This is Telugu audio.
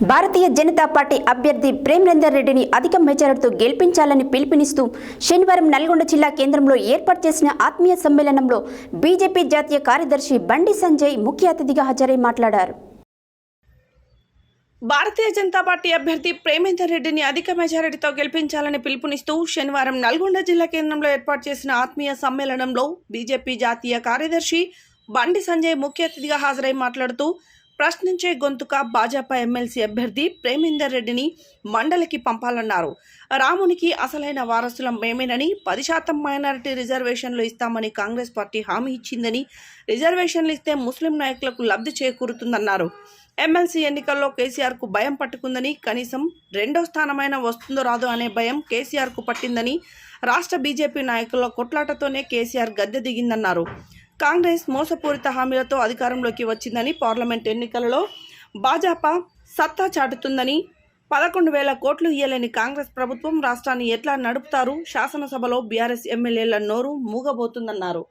భారతీయ జనతా పార్టీ అభ్యర్థి ప్రేమరేందర్ రెడ్డిని అధిక మెజారిటీతో గెలిపించాలని పిలుపునిస్తూ శనివారం నల్గొండ జిల్లా కేంద్రంలో ఏర్పాటు చేసిన ఆత్మీయ సమ్మేళనంలో బీజేపీ జాతీయ కార్యదర్శి బండి సంజయ్ ముఖ్య అతిథిగా హాజరై మాట్లాడారు. భారతీయ జనతా పార్టీ అభ్యర్థి ప్రేమేందర్ రెడ్డిని అధిక మెజారిటీతో గెలిపించాలని పిలుపునిస్తూ శనివారం నల్గొండ జిల్లా కేంద్రంలో ఏర్పాటు చేసిన ఆత్మీయ సమ్మేళనంలో బీజేపీ జాతీయ కార్యదర్శి బండి సంజయ్ ముఖ్య అతిథిగా హాజరై మాట్లాడుతూ ప్రశ్నించే గొంతుక భాజపా ఎమ్మెల్సీ అభ్యర్థి ప్రేమేందర్ రెడ్డిని మండలికి పంపాలన్నారు. రామునికి అసలైన వారసులం మేమేనని పది శాతం మైనారిటీ రిజర్వేషన్లు ఇస్తామని కాంగ్రెస్ పార్టీ హామీ ఇచ్చిందని రిజర్వేషన్లు ఇస్తే ముస్లిం నాయకులకు లబ్ధి చేకూరుతుందన్నారు. ఎమ్మెల్సీ ఎన్నికల్లో కేసీఆర్కు భయం పట్టుకుందని కనీసం రెండో స్థానమైన వస్తుందో రాదో అనే భయం కేసీఆర్కు పట్టిందని రాష్ట్ర బీజేపీ నాయకుల కొట్లాటతోనే కేసీఆర్ గద్దె దిగిందన్నారు. కాంగ్రెస్ మోసపూరిత హామీలతో అధికారంలోకి వచ్చిందని పార్లమెంట్ ఎన్నికలలో భాజపా సత్తా చాటుతుందని పదకొండు వేల కోట్లు ఇయ్యలేని కాంగ్రెస్ ప్రభుత్వం రాష్ట్రాన్ని ఎట్లా నడుపుతారు? శాసనసభలో బీఆర్ఎస్ ఎమ్మెల్యేల నోరు మూగబోతుందన్నారు.